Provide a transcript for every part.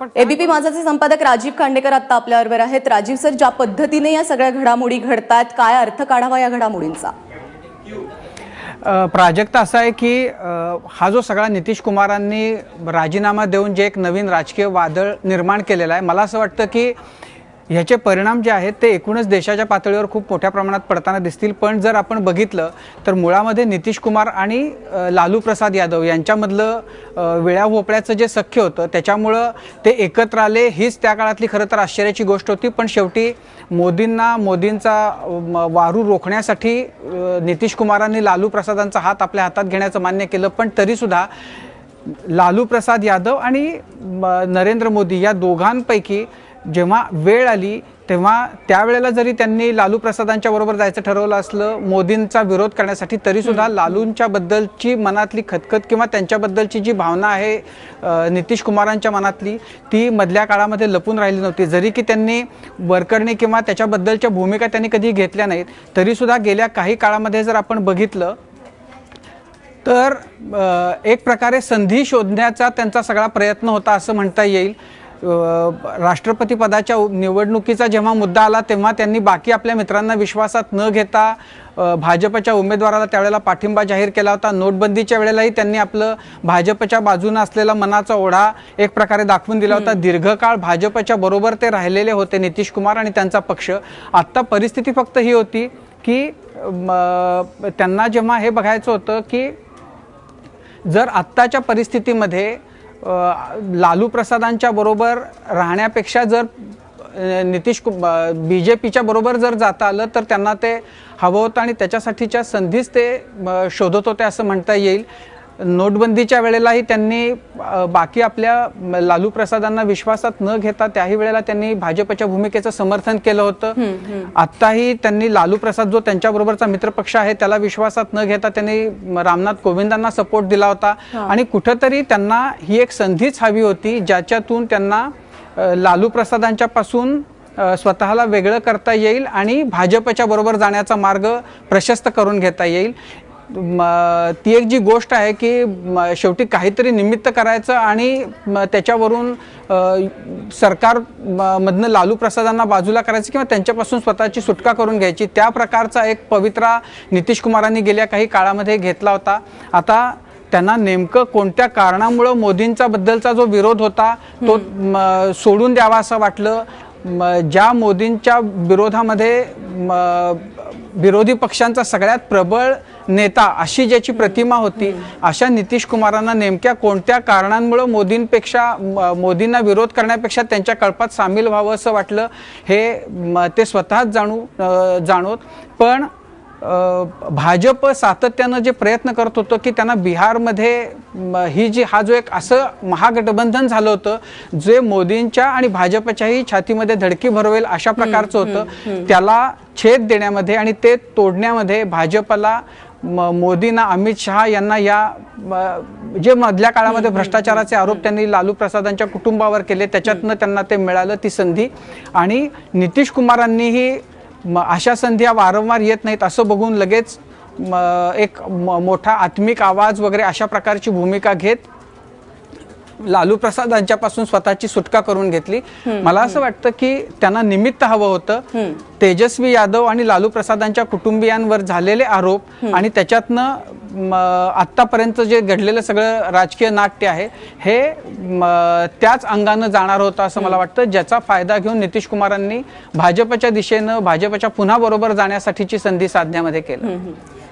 पण एबीपी माझाचे संपादक राजीव खांडेकर आता आपल्याबरोबर आहेत. राजीव सर ज्या पद्धतीने या सगळ्या घडामोडी घडतात काय अर्थ काढावा या घडामोडींचा? प्राजक्त असा आहे की हा जो सगळा नितीश कुमारांनी राजीनामा देऊन जे एक नवीन राजकीय वादळ निर्माण केलेलं आहे मला असं वाटतं की ह्याचे परिणाम जे आहेत ते एकूणच देशाच्या पातळीवर खूप मोठ्या प्रमाणात पडताना दिसतील. पण जर आपण बघितलं तर मुळामध्ये नितीश कुमार आणि लालू प्रसाद यादव यांच्यामधलं अ, वेळ्या भोपळ्याचं जे सख्य होतं त्याच्यामुळं ते एकत्र आले. हीच त्या काळातली खरं तर आश्चर्याची गोष्ट होती. पण शेवटी मोदींना मोदींचा वारू रोखण्यासाठी नितीश कुमारांनी लालू प्रसादांचा हात आपल्या हातात घेण्याचं मान्य केलं. पण तरीसुद्धा लालू प्रसाद यादव आणि म, नरेंद्र मोदी या दोघांपैकी जेव्हा वेळ आली तेव्हा त्यावेळेला जरी त्यांनी लालू प्रसादांच्या बरोबर जायचं ठरवलं असलं मोदींचा विरोध करण्यासाठी तरीसुद्धा लालूंच्या बद्दलची मनातली खतखत किंवा त्यांच्याबद्दलची जी भावना आहे नितीश कुमारांच्या मनातली ती मधल्या काळामध्ये लपून राहिली नव्हती. जरी की त्यांनी वरकरणी किंवा त्याच्याबद्दलच्या भूमिका त्यांनी कधी घेतल्या नाहीत तरीसुद्धा गेल्या काही काळामध्ये जर आपण बघितलं तर एक प्रकारे संधी शोधण्याचा त्यांचा सगळा प्रयत्न होता असं म्हणता येईल. अ, राष्ट्रपती पदाच्या उ- निवडणुकीचा जेव्हा मुद्दा आला तेव्हा त्यांनी बाकी आपल्या मित्रांना विश्वासात न घेता भाजपच्या उमेदवाराला त्यावेळेला पाठिंबा जाहीर केला होता. नोटबंदीच्या वेळेलाही त्यांनी आपलं भाजपच्या बाजूनं असलेला मनाचा ओढा एक प्रकारे दाखवून दिला होता. दीर्घकाळ भाजपच्या बरोबर ते राहिलेले होते नितीश कुमार आणि त्यांचा पक्ष. आत्ता परिस्थिती फक्त ही होती की म, त्यांना जेव्हा हे बघायचं होतं की जर आत्ताच्या परिस्थितीमध्ये लालू प्रसादांच्या बरोबर राहण्यापेक्षा जर नितीश कु बी जे पीच्या बरोबर जर जाता आलं तर त्यांना ते हवं होतं आणि त्याच्यासाठीच्या संधीच ते शोधत होते असं म्हणता येईल. नोटबंदीच्या वेळेलाही त्यांनी बाकी आपल्या लालू प्रसादांना विश्वासात न घेता त्याही वेळेला त्यांनी भाजपच्या भूमिकेचं समर्थन केलं होतं. आत्ताही त्यांनी लालू प्रसाद जो त्यांच्याबरोबरचा मित्रपक्ष आहे त्याला विश्वासात न घेता त्यांनी रामनाथ कोविंदांना सपोर्ट दिला होता. आणि कुठंतरी त्यांना ही एक संधीच हवी होती ज्याच्यातून त्यांना लालू प्रसादांच्या पासून स्वतःला वेगळं करता येईल आणि भाजपच्या बरोबर जाण्याचा मार्ग प्रशस्त करून घेता येईल. ती एक जी गोष्ट आहे की शेवटी काहीतरी निमित्त करायचं आणि त्याच्यावरून सरकार म, मधनं लालू प्रसादांना बाजूला करायचं किंवा त्यांच्यापासून स्वतःची सुटका करून घ्यायची त्या प्रकारचा एक पवित्रा नितीश कुमारांनी गेल्या काही काळामध्ये घेतला होता. आता त्यांना नेमकं कोणत्या कारणामुळं मोदींचा बद्दलचा जो विरोध होता तो सोडून द्यावा असं वाटलं. ज्या मोदींच्या विरोधामध्ये विरोधी पक्षांचा सगळ्यात प्रबळ नेता अशी ज्याची प्रतिमा होती अशा नितीश कुमारांना नेमक्या कोणत्या कारणांमुळं मोदींपेक्षा मोदींना विरोध करण्यापेक्षा त्यांच्या कळपात सामील व्हावं असं वाटलं हे ते स्वतःच जाणू जाणवत पण भाजप सातत्यानं जे प्रयत्न करत होतं की त्यांना बिहारमध्ये ही जी हा जो एक असं महागठबंधन झालं होतं जे मोदींच्या आणि भाजपच्याही छातीमध्ये धडकी भरवेल अशा प्रकारचं होतं त्याला छेद देण्यामध्ये आणि ते तोडण्यामध्ये भाजपला मोदींना अमित शहा यांना या जे मधल्या काळामध्ये भ्रष्टाचाराचे आरोप त्यांनी लालू प्रसादांच्या कुटुंबावर केले त्याच्यातनं त्यांना ते मिळालं ती संधी. आणि नितीश कुमारांनीही म, अशा संधी या वारंवार येत नाहीत असं बघून लगेच म, एक म- मोठा आत्मिक आवाज वगैरे अशा प्रकारची भूमिका घेत लालू प्रसाद यांच्यापासून स्वतःची सुटका करून घेतली. मला असं वाटतं की त्यांना निमित्त हवं होतं. तेजस्वी यादव आणि लालू प्रसादांच्या कुटुंबियांवर झालेले आरोप आणि त्याच्यातनं म, आत्तापर्यंत जे घडलेलं सगळं राजकीय नाट्य आहे हे त्याच अंगानं जाणार होतं असं मला वाटतं. ज्याचा फायदा घेऊन नितीश कुमारांनी भाजपच्या दिशेनं भाजपच्या पुन्हा बरोबर जाण्यासाठीची संधी साधण्यामध्ये केलं.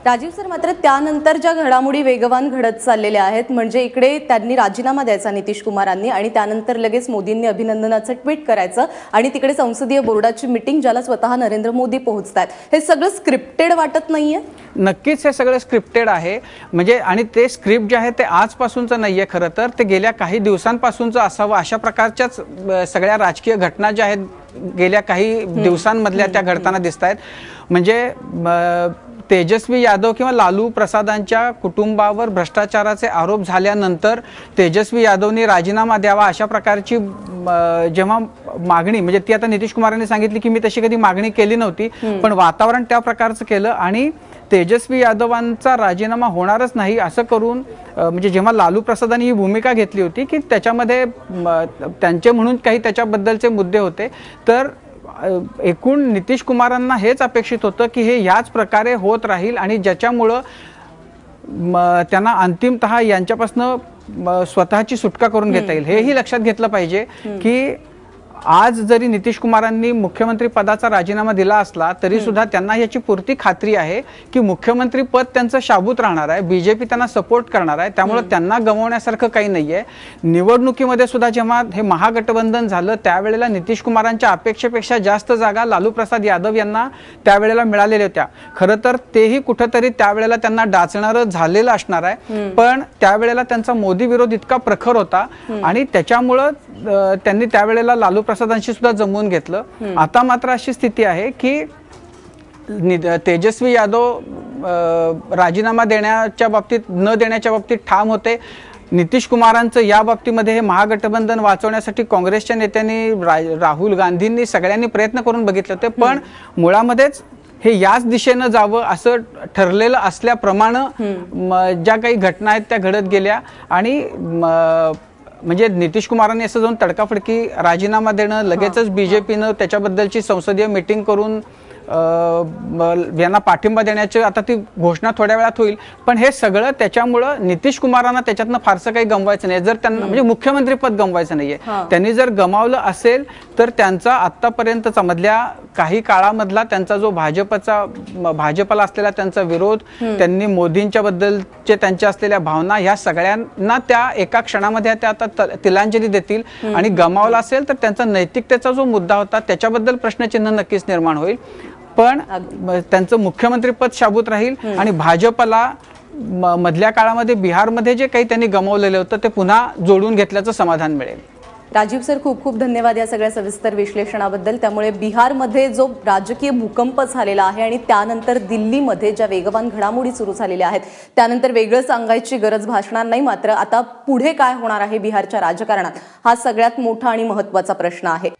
राजीव सर मात्र त्यानंतर ज्या घडामोडी वेगवान घडत चाललेल्या आहेत म्हणजे इकडे त्यांनी राजीनामा द्यायचा नितीश कुमारांनी आणि त्यानंतर लगेच मोदींनी अभिनंदनाचं ट्विट करायचं आणि तिकडे संसदीय बोर्डाची मिटिंग ज्याला स्वतः नरेंद्र मोदी पोहोचतात हे सगळं स्क्रिप्टेड वाटत नाहीये? नक्कीच हे सगळं स्क्रिप्टेड आहे. म्हणजे आणि ते स्क्रिप्ट जे आहे ते आजपासूनचं नाही आहे खरं तर. ते गेल्या काही दिवसांपासूनचं असावं अशा प्रकारच्याच सगळ्या राजकीय घटना ज्या आहेत गेल्या काही दिवसांमधल्या त्या घडताना दिसत आहेत म्हणजे तेजस्वी यादव किंवा लालू प्रसादांच्या कुटुंबावर भ्रष्टाचाराचे आरोप झाल्यानंतर तेजस्वी यादवनी राजीनामा द्यावा अशा प्रकारची जेव्हा मागणी म्हणजे ती आता नितीश कुमारांनी सांगितली की मी तशी कधी मागणी केली नव्हती पण वातावरण त्या प्रकारचं केलं आणि तेजस्वी यादवांचा राजीनामा होणारच नाही असं करून म्हणजे जेव्हा लालू प्रसादांनी ही भूमिका घेतली होती की त्याच्यामध्ये त्यांचे म्हणून काही त्याच्याबद्दलचे मुद्दे होते तर एकूण नितीश कुमारांना हेच अपेक्षित होतं की हे याच प्रकारे होत राहील आणि ज्याच्यामुळं त्यांना अंतिमतः यांच्यापासनं स्वतःची सुटका करून घेता येईल. हेही लक्षात घेतलं पाहिजे की आज जरी नितीश कुमारांनी मुख्यमंत्री पदाचा राजीनामा दिला असला तरी सुद्धा त्यांना याची पुरती खात्री आहे की मुख्यमंत्री पद त्यांचं शाबूत राहणार आहे बीजेपी त्यांना सपोर्ट करणार आहे त्यामुळे त्यांना गमावण्यासारखं काही नाहीये. निवडणुकीमध्ये सुद्धा जेव्हा हे महागठबंधन झालं त्यावेळेला नितीश कुमारांच्या अपेक्षेपेक्षा जास्त जागा लालू प्रसाद यादव यांना त्यावेळेला मिळालेल्या होत्या. खरं तर तेही कुठंतरी त्यावेळेला त्यांना डाचणारं झालेलं असणार आहे. पण त्यावेळेला त्यांचा मोदी विरोध इतका प्रखर होता आणि त्याच्यामुळं त्यांनी त्यावेळेला लालू प्रसादांशी सुद्धा जमवून घेतलं. आता मात्र अशी स्थिती आहे की तेजस्वी यादव राजीनामा देण्याच्या बाबतीत न देण्याच्या बाबतीत ठाम होते. नितीश कुमारांचं या बाबतीमध्ये हे महागठबंधन वाचवण्यासाठी काँग्रेसच्या नेत्यांनी रा- राहुल गांधींनी सगळ्यांनी प्रयत्न करून बघितले होते. पण मुळामध्येच हे याच दिशेनं जावं असं ठरलेलं असल्याप्रमाणे ज्या काही घटना आहेत त्या घडत गेल्या. आणि म्हणजे नितीश कुमारांनी असं जाऊन तडकाफडकी राजीनामा देणं लगेचच बीजेपीनं त्याच्याबद्दलची संसदीय मिटिंग करून यांना पाठिंबा देण्याची आता ती घोषणा थोड्या वेळात होईल. पण हे सगळं त्याच्यामुळं नितीश कुमारांना त्याच्यातनं फारसं काही गमवायचं नाही जर त्यांना म्हणजे मुख्यमंत्री पद गमवायचं नाहीये. त्यांनी जर गमावलं असेल तर त्यांचा आतापर्यंतचा मधल्या काही काळामधला त्यांचा जो भाजपचा भाजपला असलेला त्यांचा विरोध त्यांनी मोदींच्या बद्दलचे त्यांच्या असलेल्या भावना ह्या सगळ्यांना त्या एका क्षणामध्ये त्या आता तिलांजली देतील. आणि गमावला असेल तर त्यांचा नैतिकतेचा जो मुद्दा होता त्याच्याबद्दल प्रश्नचिन्ह नक्कीच निर्माण होईल. पण त्यांचं मुख्यमंत्री पद शाबूत राहील आणि भाजपला म- मधल्या काळामध्ये बिहारमध्ये जे काही त्यांनी गमावलेलं होतं ते पुन्हा जोडून घेतल्याचं समाधान मिळेल. राजीव सर खूप खूप धन्यवाद या सगळ्या सविस्तर विश्लेषणाबद्दल. त्यामुळे बिहारमध्ये जो राजकीय भूकंप झालेला आहे आणि त्यानंतर दिल्लीमध्ये ज्या वेगवान घडामोडी सुरू झालेल्या आहेत त्यानंतर वेगळं सांगायची गरज भासणार नाही मात्र आता पुढे काय होणार आहे बिहारच्या राजकारणात हा सगळ्यात मोठा आणि महत्त्वाचा प्रश्न आहे.